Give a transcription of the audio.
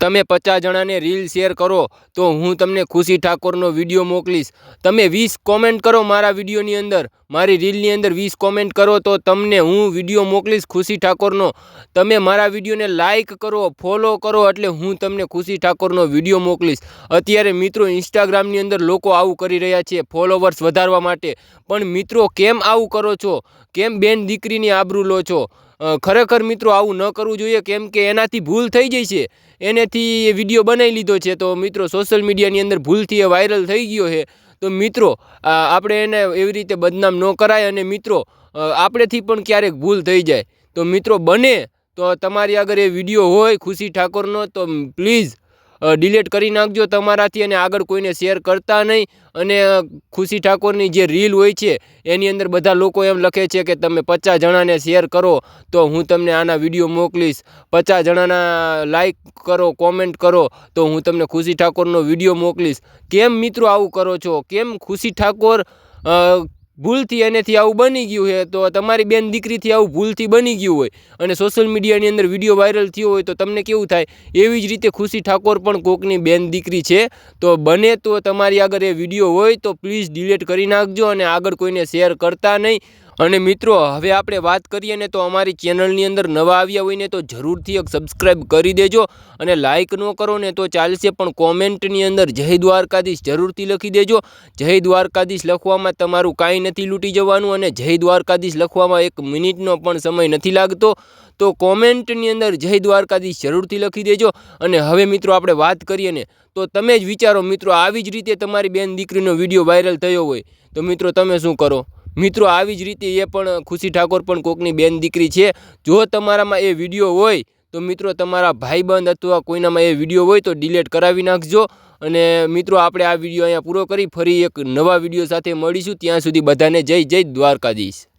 તમે પચાસ જણાને રીલ શેર કરો, તો હું તમને ખુશી ઠાકોરનો વીડિયો મોકલીશ. તમે વીસ કોમેન્ટ કરો મારા વિડીયોની અંદર. મારી રીલની અંદર વીસ કોમેન્ટ કરો તો તમને હું વીડિયો મોકલીશ ખુશી ઠાકોરનો. તમે મારા વિડીયોને લાઇક કરો ફોલો કરો એટલે હું તમને ખુશી ઠાકોરનો વીડિયો મોકલીશ. અત્યારે મિત્રો ઇન્સ્ટાગ્રામની અંદર લોકો આવું કરી રહ્યા છે ફોલોવર્સ વધારવા માટે. પણ મિત્રો કેમ આવું કરો છો? કેમ બેન દીકરીની આબરૂ લો છો? ખરેખર મિત્રો આવું ન કરવું જોઈએ, કેમ કે એનાથી ભૂલ થઈ જાય છે. એનેથી એ વીડિયો બનાવી લીધો છે, તો મિત્રો સોશિયલ મીડિયાની અંદર ભૂલથી એ વાયરલ થઈ ગયો છે. તો મિત્રો આપણે એને એવી રીતે બદનામ ન કરાય અને મિત્રો આપણેથી પણ ક્યારેક ભૂલ થઈ જાય. તો મિત્રો બને, તો તમારી આગળ એ વીડિયો હોય ખુશી ઠાકોરનો, તો પ્લીઝ ડિલીટ કરી નાખજો તમારાથી અને આગળ કોઈને શેર કરતા નહીં. અને ખુશી ઠાકોરની જે રીલ હોય છે, એની અંદર બધા લોકો એમ લખે છે કે તમે પચાસ જણાને શેર કરો, તો હું તમને આના વીડિયો મોકલીશ. પચાસ જણાના લાઈક કરો કોમેન્ટ કરો, તો હું તમને ખુશી ઠાકોરનો વીડિયો મોકલીશ. કેમ મિત્રો આવું કરો છો? કેમ ખુશી ઠાકોર ભૂલથી એનેથી આવું બની ગયું છે, તો તમારી બેન દીકરીથી આવું ભૂલથી બની ગયું હોય અને સોશિયલ મીડિયાની અંદર વીડિયો વાયરલ થયો હોય તો તમને કેવું થાય? એવી જ રીતે ખુશી ઠાકોર પણ કોકની બેન દીકરી છે. તો બને તો તમારી આગળ એ વીડિયો હોય તો પ્લીઝ ડિલીટ કરી નાખજો અને આગળ કોઈને શેર કરતા નહીં. અને મિત્રો, હવે આપણે વાત કરીએ ને તો અમારી ચેનલની અંદર નવા આવ્યા હોય ને તો જરૂરથી એક સબસ્ક્રાઈબ કરી દેજો અને લાઇક ન કરો ને તો ચાલશે પણ કોમેન્ટની અંદર જય દ્વારકાધીશ જરૂરથી લખી દેજો. જય દ્વારકાધીશ લખવામાં તમારું કાંઈ નથી લૂંટી જવાનું અને જય દ્વારકાધીશ લખવામાં એક મિનિટનો પણ સમય નથી લાગતો. તો કોમેન્ટની અંદર જય દ્વારકાધીશ જરૂરથી લખી દેજો. અને હવે મિત્રો, આપણે વાત કરીએ ને તો તમે જ વિચારો મિત્રો, આવી જ રીતે તમારી બેન દીકરીનો વીડિયો વાયરલ થયો હોય તો મિત્રો, તમે શું કરો? મિત્રો, આવી જ રીતે એ પણ ખુશી ઠાકોર પણ કોકની બેન દીકરી છે. જો તમારામાં એ વીડિયો હોય, તો મિત્રો, તમારા ભાઈબંધ અથવા કોઈનામાં એ વીડિયો હોય, તો ડિલેટ કરાવી નાખજો. અને મિત્રો, આપણે આ વીડિયો અહીંયા પૂરો કરી ફરી એક નવા વીડિયો સાથે મળીશું. ત્યાં સુધી બધાને જય જય દ્વારકાધીશ.